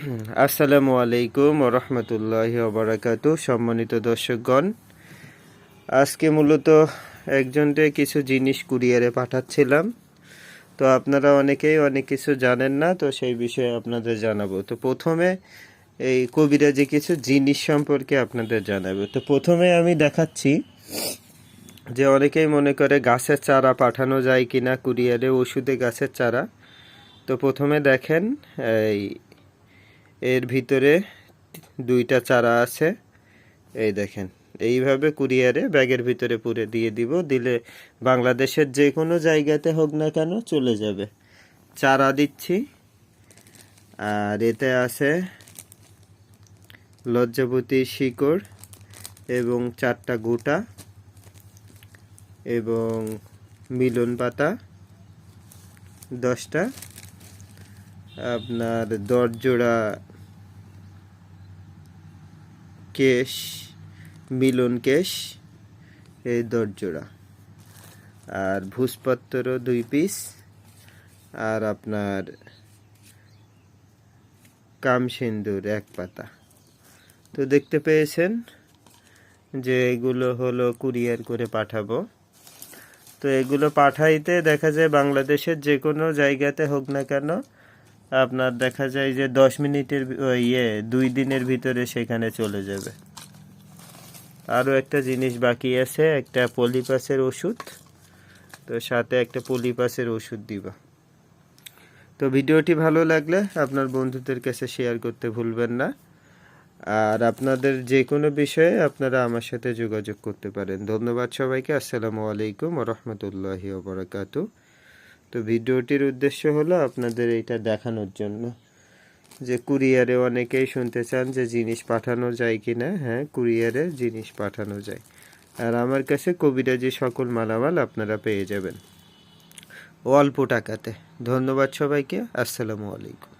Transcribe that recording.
আসসালামু আলাইকুম রহমতুল্লাহ ওবরাকাতু সম্মানিত দর্শকগণ, আজকে মূলত একজনকে কিছু জিনিস কুরিয়ারে পাঠাচ্ছিলাম। তো আপনারা অনেকেই অনেক কিছু জানেন না, তো সেই বিষয়ে আপনাদের জানাব। তো প্রথমে এই কবিরাজি কিছু জিনিস সম্পর্কে আপনাদের জানাব। তো প্রথমে আমি দেখাচ্ছি যে অনেকেই মনে করে গাছের চারা পাঠানো যায় কিনা, কুরিয়ারে ওষুধে গাছের চারা। তো প্রথমে দেখেন এই এর ভিতরে দুইটা চারা আছে। এই দেখেন, এইভাবে কুরিয়ারে ব্যাগের ভিতরে পুরে দিয়ে দিব, দিলে বাংলাদেশের যে কোনো জায়গাতে হোক না কেন চলে যাবে। চারা দিচ্ছি। আর এতে আছে লজ্জাপতি শিকড় এবং চারটা গোটা এবং মিলন পাতা দশটা। আপনার দশ জোড়া কেশ, মিলন কেশ, এই দশ জোড়া আর ভূষপত্র দুই পিস। আর আপনার কাম সিন্দুর এক পাতা। তো দেখতে পেয়েছেন যে এগুলো হলো কুরিয়ার করে পাঠাবো। তো এগুলো পাঠাইতে দেখা যায় বাংলাদেশের যে কোনো জায়গাতে হোক না কেন আপনার দেখা যায় যে দশ মিনিটের ইয়ে দুই দিনের ভিতরে সেখানে চলে যাবে। আরও একটা জিনিস বাকি আছে, একটা পলিপাসের ওষুধ। তো সাথে একটা পলিপাসের ওষুধ দিবা। তো ভিডিওটি ভালো লাগলে আপনার বন্ধুদের কাছে শেয়ার করতে ভুলবেন না। আর আপনাদের যে কোনো বিষয়ে আপনারা আমার সাথে যোগাযোগ করতে পারেন। ধন্যবাদ সবাইকে। আসসালামু আলাইকুম রহমতুল্লাহি ওবরাকাতু তো ভিডিওটির উদ্দেশ্য হলো আপনাদের এইটা দেখানোর জন্য যে কুরিয়ারে অনেকেই শুনতে চান যে জিনিস পাঠানো যায় কি না হ্যাঁ কুরিয়ারে জিনিস পাঠানো যায়। আর আমার কাছে কবিরাজি সকল মালামাল আপনারা পেয়ে যাবেন। অল্প টাকাতে। ধন্যবাদ সবাইকে। আসসালামু আলাইকুম।